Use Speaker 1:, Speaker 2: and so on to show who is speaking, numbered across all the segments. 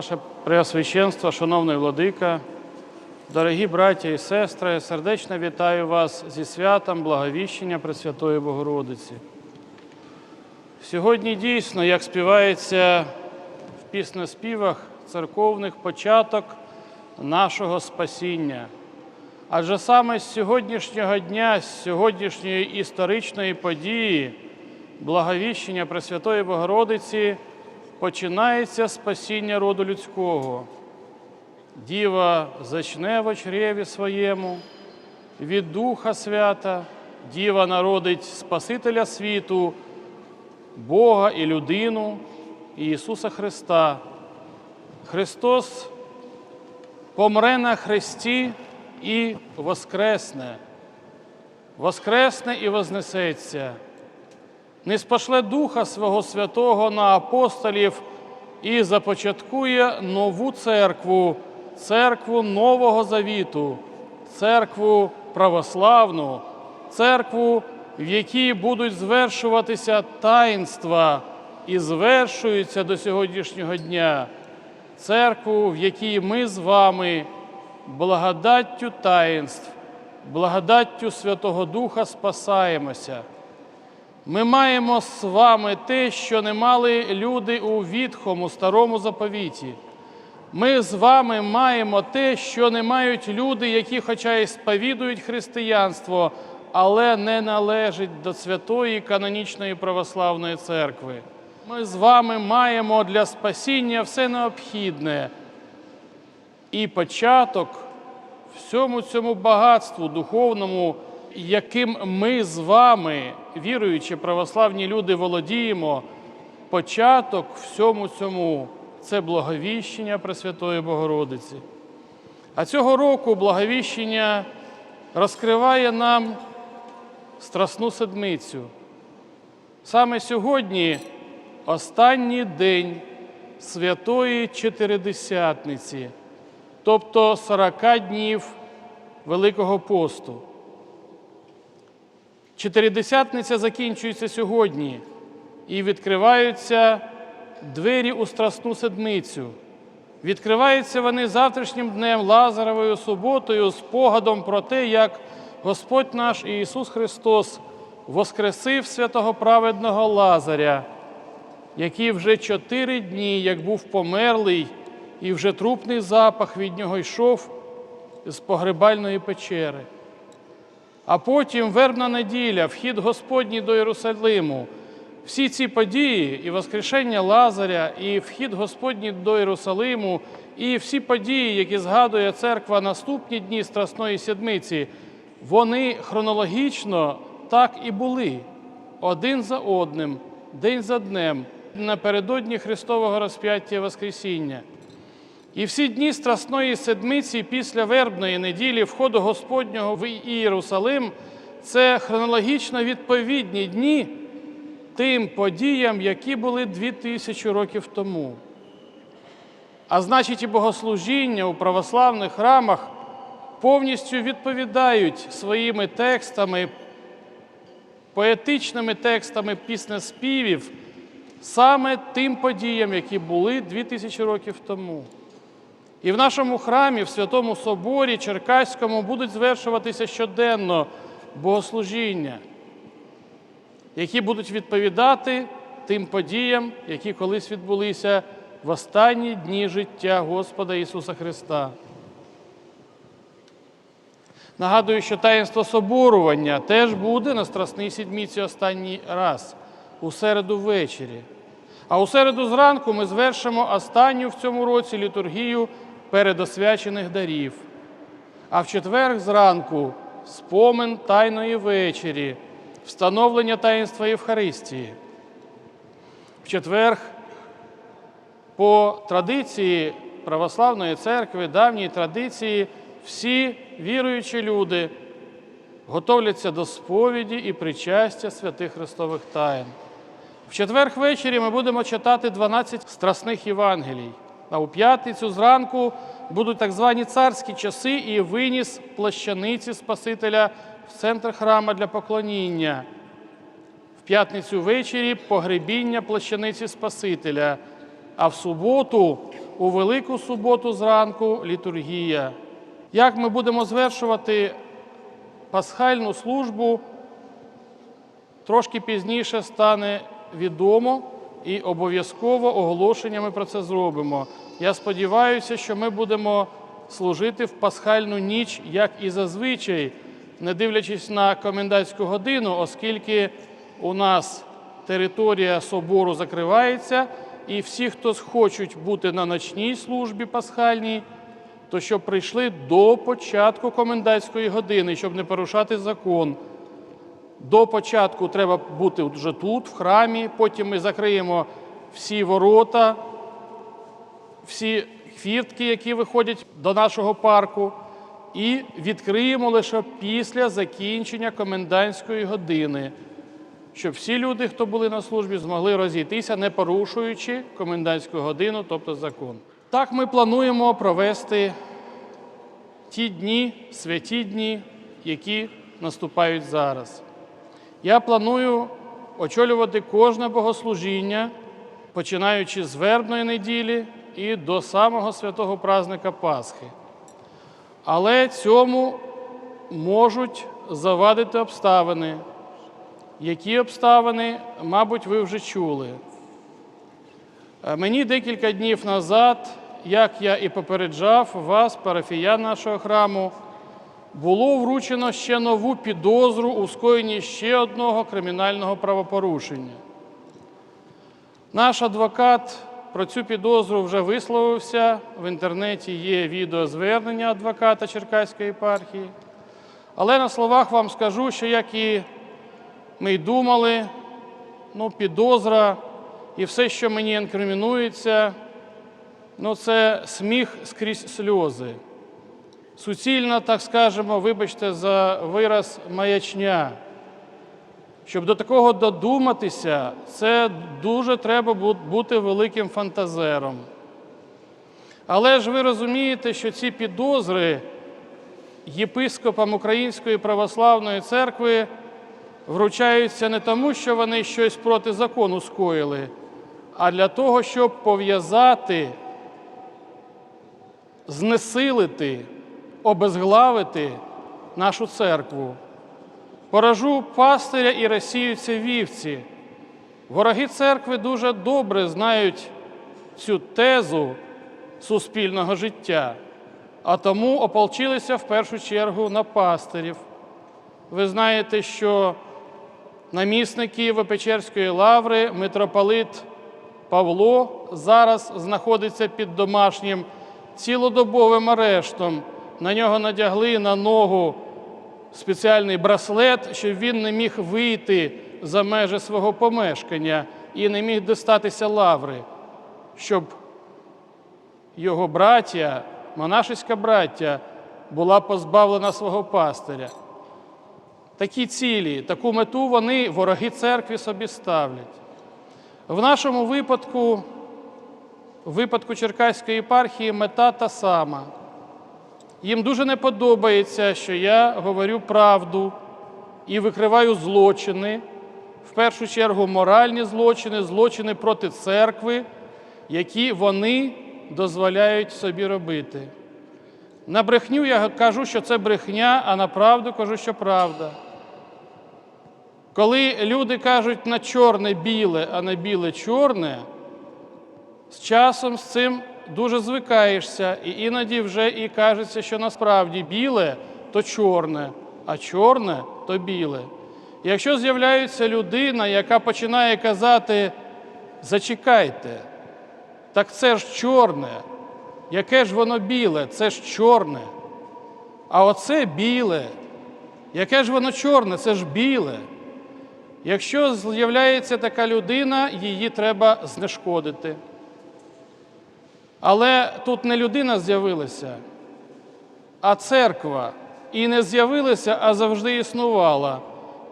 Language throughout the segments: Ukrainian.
Speaker 1: Ваше Преосвященство, шановний владика, дорогі браття і сестри, сердечно вітаю вас зі святом Благовіщення Пресвятої Богородиці. Сьогодні дійсно, як співається в піснеспівах церковних початок нашого спасіння. Адже саме з сьогоднішнього дня, з сьогоднішньої історичної події, благовіщення Пресвятої Богородиці, починається спасіння роду людського. Діва зачне в чреві своєму, від Духа Свята, Діва народить Спасителя світу, Бога і людину, Ісуса Христа. Христос помре на хресті і воскресне, воскресне і вознесеться, не спошле Духа Свого Святого на апостолів і започаткує нову церкву, церкву Нового Завіту, церкву православну, церкву, в якій будуть звершуватися таїнства і звершуються до сьогоднішнього дня, церкву, в якій ми з вами благодаттю таїнств, благодаттю Святого Духа спасаємося. Ми маємо з вами те, що не мали люди у відхому старому заповіті. Ми з вами маємо те, що не мають люди, які, хоча і сповідують християнство, але не належать до святої канонічної православної церкви. Ми з вами маємо для спасіння все необхідне і початок всьому цьому багатству духовному, яким ми з вами, віруючі православні люди, володіємо, початок всьому цьому це благовіщення Пресвятої Богородиці. А цього року благовіщення розкриває нам Страсну Седмицю. Саме сьогодні останній день Святої Чотиридесятниці, тобто 40 днів Великого посту. Чотиридесятниця закінчується сьогодні і відкриваються двері у Страсну Седмицю. Відкриваються вони завтрашнім днем Лазаровою суботою з погадом про те, як Господь наш Ісус Христос воскресив святого праведного Лазаря, який вже чотири дні, як був померлий, і вже трупний запах від нього йшов з погребальної печери. А потім вербна неділя, вхід Господній до Єрусалиму. Всі ці події, і Воскрешення Лазаря, і вхід Господній до Єрусалиму, і всі події, які згадує церква наступні дні Страсної Сідмиці, вони хронологічно так і були один за одним, день за днем, напередодні Христового розп'яття Воскресіння. І всі дні Страсної Седмиці після вербної неділі входу Господнього в Ієрусалим це хронологічно відповідні дні тим подіям, які були дві тисячі років тому. А значить, і богослужіння у православних храмах повністю відповідають своїми текстами, поетичними текстами піснеспівів саме тим подіям, які були дві тисячі років тому. І в нашому храмі, в Святому Соборі Черкаському, будуть звершуватися щоденно богослужіння, які будуть відповідати тим подіям, які колись відбулися в останні дні життя Господа Ісуса Христа. Нагадую, що таїнство соборування теж буде на Страсній Сідміці останній раз, у середу ввечері. А у середу зранку ми звершимо останню в цьому році літургію передосвячених дарів. А в четвер зранку спомин Тайної вечері, встановлення таїнства Євхаристії. В четвер по традиції православної церкви, давній традиції, всі віруючі люди готовляться до сповіді і причастя святих Христових таїн. В четвер ввечері ми будемо читати 12 страсних Євангелій. А у п'ятницю зранку будуть так звані царські часи і виніс плащаниці Спасителя в центр храма для поклоніння. В п'ятницю ввечері погребіння плащаниці Спасителя, а в суботу у Велику суботу зранку літургія. Як ми будемо звершувати пасхальну службу, трошки пізніше стане відомо і обов'язково оголошення ми про це зробимо. Я сподіваюся, що ми будемо служити в пасхальну ніч, як і зазвичай, не дивлячись на комендантську годину, оскільки у нас територія собору закривається, і всі, хто хочуть бути на ночній службі пасхальній, то щоб прийшли до початку комендантської години, щоб не порушати закон. До початку треба бути вже тут, в храмі. Потім ми закриємо всі ворота, всі хвіртки, які виходять до нашого парку, і відкриємо лише після закінчення комендантської години, щоб всі люди, хто були на службі, змогли розійтися, не порушуючи комендантську годину, тобто закон. Так ми плануємо провести ті дні, святі дні, які наступають зараз. Я планую очолювати кожне богослужіння, починаючи з вербної неділі і до самого святого празника Пасхи. Але цьому можуть завадити обставини. Які обставини, мабуть, ви вже чули. Е, Мені декілька днів назад, як я і попереджав вас, парафіян нашого храму, було вручено ще нову підозру у скоєнні ще одного кримінального правопорушення. Наш адвокат про цю підозру вже висловився. В інтернеті є відеозвернення адвоката Черкаської єпархії. Але на словах вам скажу, що як і ми й думали, ну, підозра і все, що мені інкримінується, ну, це сміх скрізь сльози. Суцільна, так скажемо, вибачте за вираз маячня. Щоб до такого додуматися, це дуже треба бути великим фантазером. Але ж ви розумієте, що ці підозри єпископам Української православної церкви вручаються не тому, що вони щось проти закону скоїли, а для того, щоб пов'язати, знесилити, обезглавити нашу церкву. Поражу пастиря і розсіються вівці. Вороги церкви дуже добре знають цю тезу суспільного життя, а тому ополчилися в першу чергу на пастирів. Ви знаєте, що намісник Києво-Печерської лаври, митрополит Павло, зараз знаходиться під домашнім цілодобовим арештом. На нього надягли на ногу спеціальний браслет, щоб він не міг вийти за межі свого помешкання і не міг дістатися лаври, щоб його браття, монашеська браття, була позбавлена свого пастиря. Такі цілі, таку мету вони, вороги церкви, собі ставлять. В нашому випадку, в випадку Черкаської єпархії, мета та сама. Їм дуже не подобається, що я говорю правду і викриваю злочини, в першу чергу моральні злочини, злочини проти церкви, які вони дозволяють собі робити. На брехню я кажу, що це брехня, а на правду кажу, що правда. Коли люди кажуть на чорне біле, а на біле чорне, з часом з цим дуже звикаєшся, і іноді вже і кажеться, що насправді біле то чорне, а чорне то біле. Якщо з'являється людина, яка починає казати, зачекайте, так це ж чорне, яке ж воно біле, це ж чорне. А оце біле. Яке ж воно чорне, це ж біле. Якщо з'являється така людина, її треба знешкодити. Але тут не людина з'явилася, а церква. І не з'явилася, а завжди існувала.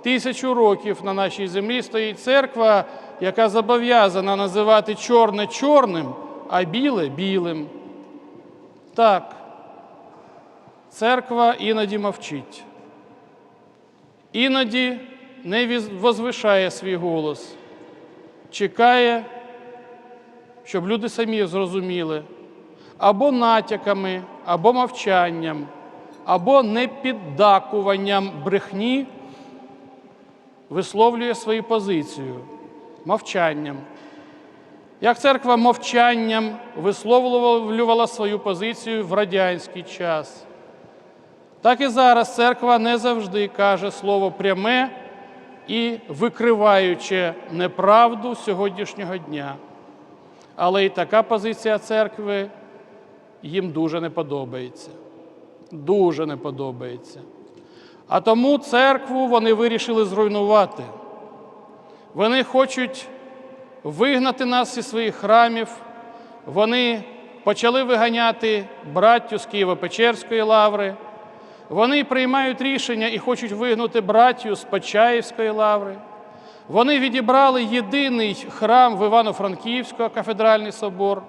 Speaker 1: Тисячу років на нашій землі стоїть церква, яка зобов'язана називати чорне чорним, а біле білим. Так, церква іноді мовчить, іноді не возвишає свій голос, чекає, щоб люди самі зрозуміли, або натяками, або мовчанням, або непіддакуванням брехні висловлює свою позицію мовчанням. Як церква мовчанням висловлювала свою позицію в радянський час, так і зараз церква не завжди каже слово пряме і викриваюче неправду сьогоднішнього дня. Але і така позиція церкви їм дуже не подобається. Дуже не подобається. А тому церкву вони вирішили зруйнувати. Вони хочуть вигнати нас зі своїх храмів. Вони почали виганяти браттю з Києво-Печерської лаври. Вони приймають рішення і хочуть вигнати браттю з Почаївської лаври. Вони відібрали єдиний храм в Івано-Франківського кафедральний собор.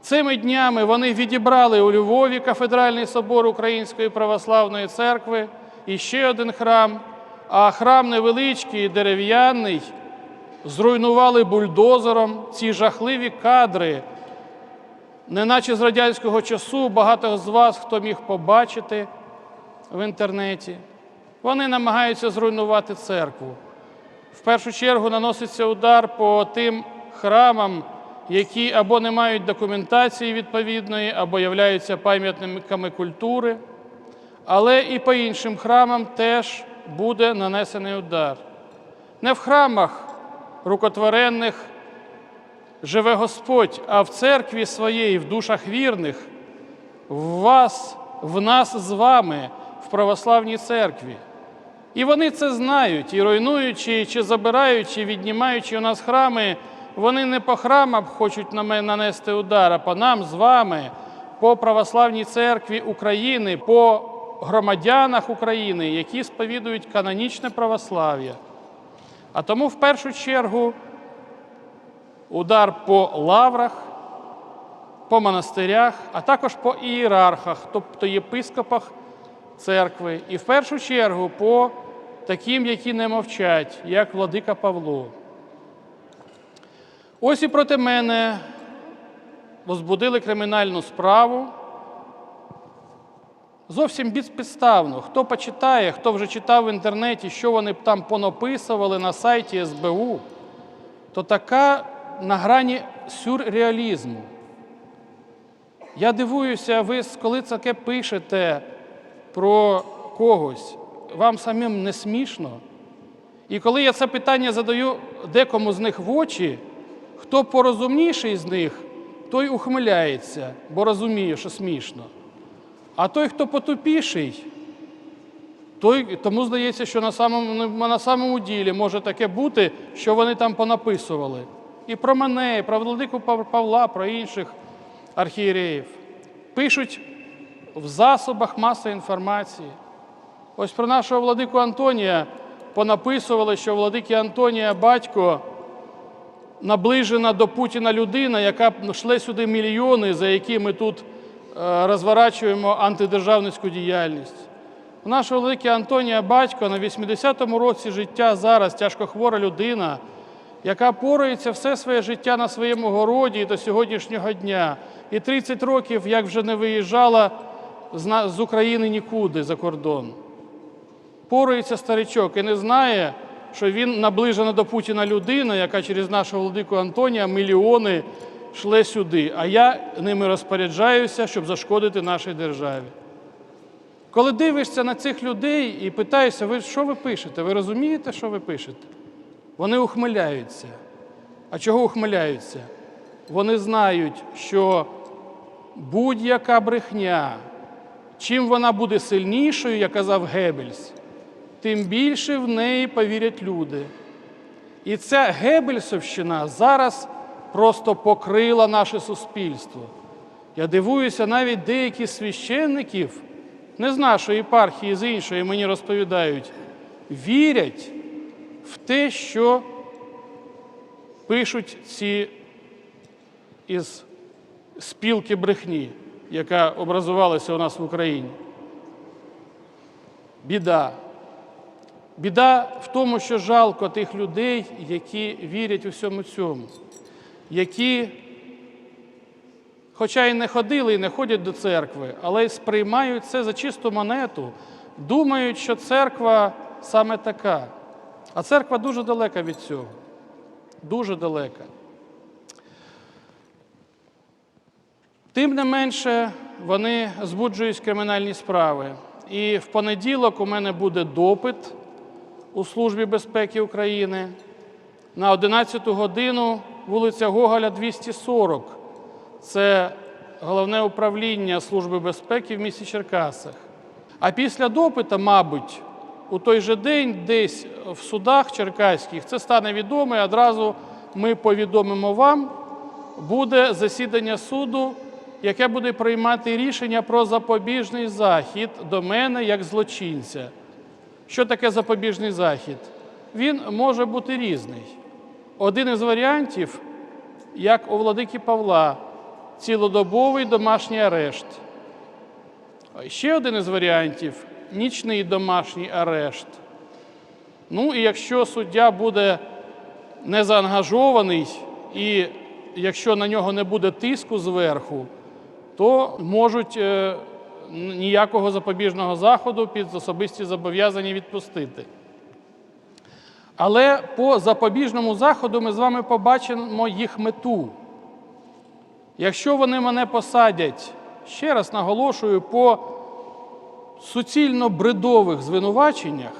Speaker 1: Цими днями вони відібрали у Львові кафедральний собор Української православної церкви і ще один храм, а храм невеличкий, дерев'яний, зруйнували бульдозером ці жахливі кадри, неначе з радянського часу, багато з вас, хто міг побачити в інтернеті. Вони намагаються зруйнувати церкву. В першу чергу наноситься удар по тим храмам, які або не мають документації відповідної, або являються пам'ятниками культури, але і по іншим храмам теж буде нанесений удар. Не в храмах рукотворенних живе Господь, а в церкві своєї, в душах вірних, в вас, в нас з вами, в православній церкві. І вони це знають, і руйнуючи, чи забираючи, віднімаючи у нас храми, вони не по храмам хочуть нанести удар, а по нам з вами, по православній церкві України, по громадянах України, які сповідують канонічне православ'я. А тому в першу чергу удар по лаврах, по монастирях, а також по ієрархах, тобто єпископах церкви, і в першу чергу по таким, які не мовчать, як владика Павло. Ось і проти мене возбудили кримінальну справу. Зовсім безпідставно. Хто почитає, хто вже читав в інтернеті, що вони там понаписували на сайті СБУ, то така на грані сюрреалізму. Я дивуюся, ви коли таке пишете про когось, вам самим не смішно? І коли я це питання задаю декому з них в очі, хто порозумніший з них, той ухмиляється, бо розуміє, що смішно. А той, хто потупіший, той, тому здається, що на самому, на самому ділі може таке бути, що вони там понаписували. І про мене, і про владику Павла, про інших архієреїв. Пишуть в засобах масової інформації. Ось про нашого владику Антонія понаписували, що владики Антонія батько наближена до Путіна людина, яка шле сюди мільйони, за які ми тут е, розворачуємо антидержавницьку діяльність. У нашого владики Антонія батько на 80-му році життя зараз тяжкохвора людина, яка порається все своє життя на своєму городі до сьогоднішнього дня. І 30 років, як вже не виїжджала з України нікуди за кордон. Порується старичок і не знає, що він наближена до Путіна людина, яка через нашого владику Антонія мільйони шле сюди, а я ними розпоряджаюся, щоб зашкодити нашій державі. Коли дивишся на цих людей і питаєшся, ви що ви пишете? Ви розумієте, що ви пишете? Вони ухмиляються. А чого ухмиляються? Вони знають, що будь-яка брехня, чим вона буде сильнішою, як казав Геббельс, тим більше в неї повірять люди. І ця Геббельсовщина зараз просто покрила наше суспільство. Я дивуюся, навіть деякі священників, не з нашої єпархії, з іншої мені розповідають, вірять в те, що пишуть ці із спілки брехні, яка образувалася у нас в Україні. Біда. Біда в тому, що жалко тих людей, які вірять у всьому цьому, які хоча й не ходили і не ходять до церкви, але сприймають це за чисту монету, думають, що церква саме така. А церква дуже далека від цього. Дуже далека. Тим не менше, вони збуджують кримінальні справи. І в понеділок у мене буде допит у Службі безпеки України на 11 годину вулиця Гоголя, 240. Це головне управління Служби безпеки в місті Черкасах. А після допиту, мабуть, у той же день десь в судах черкаських це стане відомо, і одразу ми повідомимо вам, буде засідання суду, яке буде приймати рішення про запобіжний захід до мене як злочинця. Що таке запобіжний захід? Він може бути різний. Один із варіантів, як у владики Павла, цілодобовий домашній арешт. Ще один із варіантів нічний домашній арешт. Ну і якщо суддя буде не заангажований, і якщо на нього не буде тиску зверху, то можуть е, ніякого запобіжного заходу під особисті зобов'язання відпустити. Але по запобіжному заходу ми з вами побачимо їх мету. Якщо вони мене посадять, ще раз наголошую, по суцільно бредових звинуваченнях,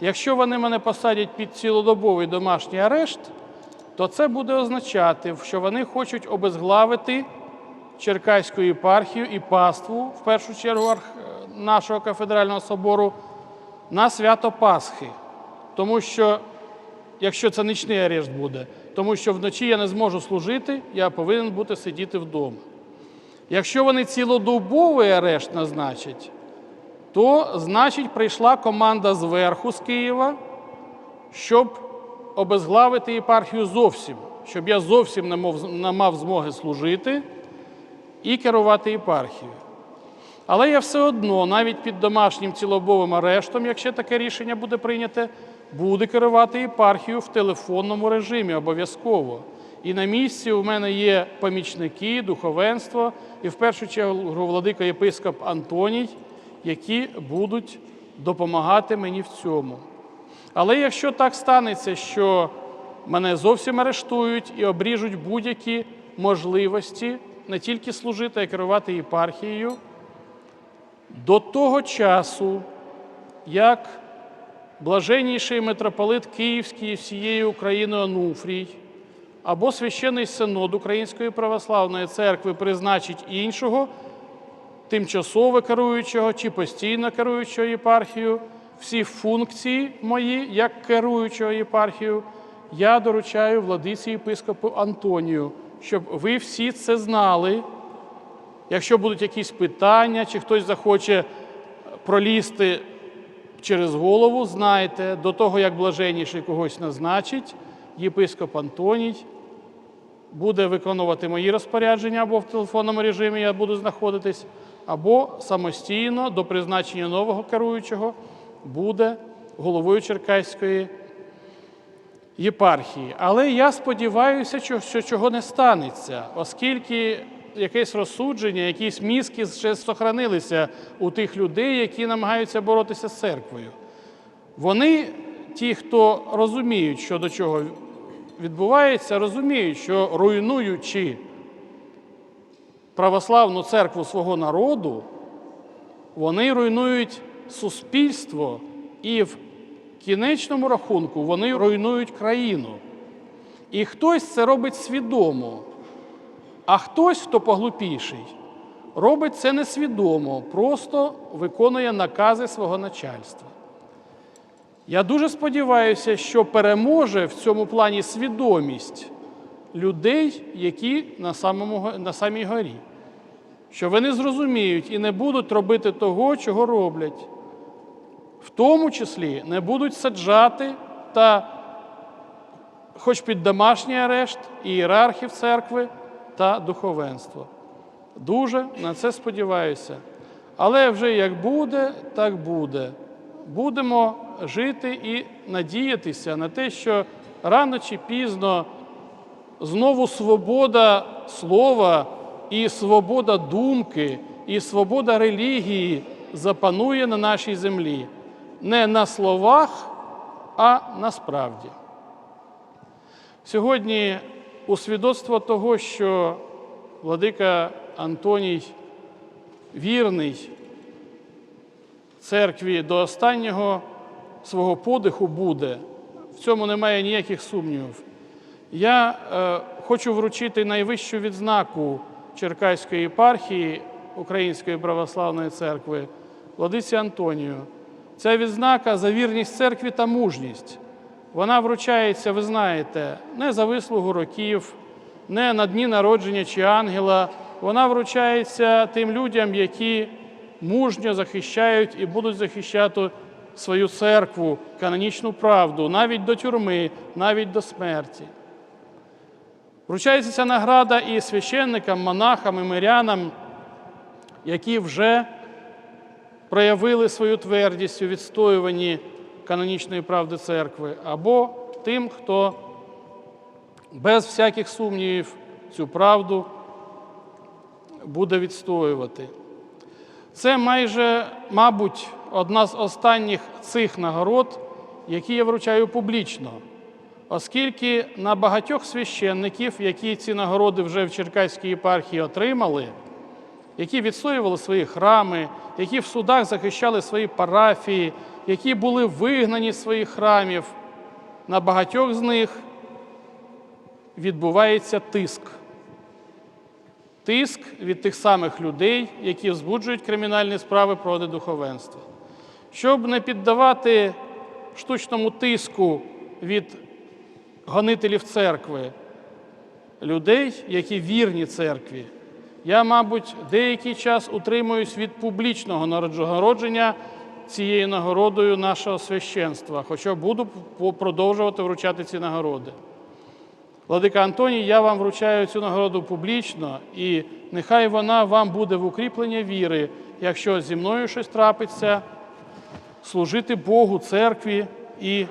Speaker 1: якщо вони мене посадять під цілодобовий домашній арешт, то це буде означати, що вони хочуть обезглавити Черкаську єпархію і паству, в першу чергу нашого кафедрального собору, на свято Пасхи. Тому що, якщо це нічний арешт буде, тому що вночі я не зможу служити, я повинен бути сидіти вдома. Якщо вони цілодобовий арешт назначать, то значить прийшла команда зверху з Києва, щоб обезглавити єпархію зовсім, щоб я зовсім не мав змоги служити і керувати єпархією. Але я все одно, навіть під домашнім цілобовим арештом, якщо таке рішення буде прийняте, буду керувати єпархією в телефонному режимі обов'язково. І на місці у мене є помічники, духовенство і в першу чергу владика єпископ Антоній, які будуть допомагати мені в цьому. Але якщо так станеться, що мене зовсім арештують і обріжуть будь-які можливості не тільки служити, а й керувати єпархією, до того часу, як блаженніший митрополит Київський і всієї України Онуфрій або священний синод Української православної церкви призначить іншого тимчасово керуючого чи постійно керуючого єпархію, всі функції мої як керуючого єпархію, я доручаю владиці єпископу Антонію, щоб ви всі це знали. Якщо будуть якісь питання, чи хтось захоче пролізти через голову, знайте, до того, як блаженніший когось назначить, єпископ Антоній буде виконувати мої розпорядження або в телефонному режимі я буду знаходитись, або самостійно до призначення нового керуючого буде головою Черкаської єпархії. Але я сподіваюся, що, цього не станеться, оскільки якесь розсудження, якісь мізки ще сохранилися у тих людей, які намагаються боротися з церквою. Вони, ті, хто розуміють, що до чого відбувається, розуміють, що руйнуючи православну церкву свого народу, вони руйнують суспільство і в кінечному рахунку вони руйнують країну. І хтось це робить свідомо, а хтось, хто поглупіший, робить це несвідомо, просто виконує накази свого начальства. Я дуже сподіваюся, що переможе в цьому плані свідомість людей, які на, самому, на самій горі, що вони зрозуміють і не будуть робити того, чого роблять. В тому числі не будуть саджати та, хоч під домашній арешт, ієрархів церкви та духовенство. Дуже на це сподіваюся. Але вже як буде, так буде. Будемо жити і надіятися на те, що рано чи пізно знову свобода слова і свобода думки, і свобода релігії запанує на нашій землі не на словах, а насправді. Сьогодні у свідоцтво того, що владика Антоній вірний церкві до останнього свого подиху буде, в цьому немає ніяких сумнівів. Я е, хочу вручити найвищу відзнаку Черкаської єпархії Української православної церкви Владиці Антонію. Ця відзнака за вірність церкві та мужність. Вона вручається, ви знаєте, не за вислугу років, не на дні народження чи ангела. Вона вручається тим людям, які мужньо захищають і будуть захищати свою церкву, канонічну правду, навіть до тюрми, навіть до смерті. Вручається ця награда і священникам, монахам, і мирянам, які вже проявили свою твердість у відстоюванні канонічної правди церкви, або тим, хто без всяких сумнівів цю правду буде відстоювати. Це майже, мабуть, одна з останніх цих нагород, які я вручаю публічно, оскільки на багатьох священників, які ці нагороди вже в Черкаській єпархії отримали, які відстоювали свої храми, які в судах захищали свої парафії, які були вигнані з своїх храмів, на багатьох з них відбувається тиск. Тиск від тих самих людей, які збуджують кримінальні справи проти духовенства. Щоб не піддавати штучному тиску від гонителів церкви, людей, які вірні церкві, я, мабуть, деякий час утримуюсь від публічного нагородження цією нагородою нашого священства, хоча буду продовжувати вручати ці нагороди. Владика Антоній, я вам вручаю цю нагороду публічно, і нехай вона вам буде в укріплення віри, якщо зі мною щось трапиться, служити Богу, церкві і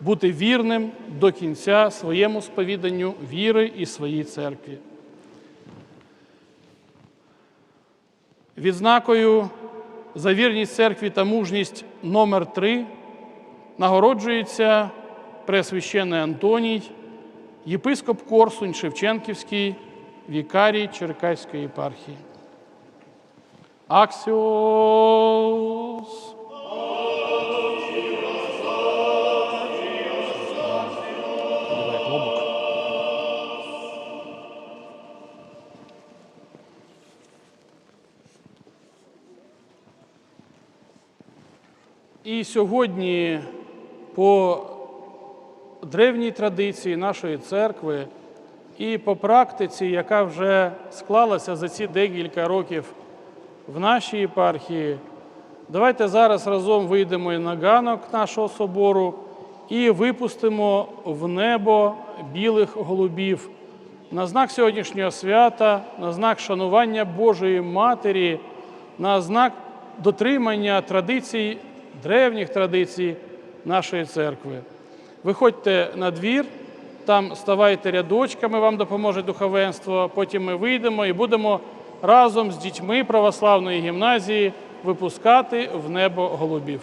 Speaker 1: бути вірним до кінця своєму сповіданню віри і своїй церкві. Відзнакою за вірність церкві та мужність номер 3 нагороджується Пресвященний Антоній, єпископ Корсунь Шевченківський, вікарій Черкаської єпархії. Аксіос. І сьогодні по древній традиції нашої церкви і по практиці, яка вже склалася за ці декілька років в нашій єпархії, давайте зараз разом вийдемо на ганок нашого собору і випустимо в небо білих голубів на знак сьогоднішнього свята, на знак шанування Божої Матері, на знак дотримання традицій, древніх традицій нашої церкви. Виходьте на двір, там ставайте рядочками, вам допоможе духовенство. Потім ми вийдемо і будемо разом з дітьми православної гімназії випускати в небо голубів.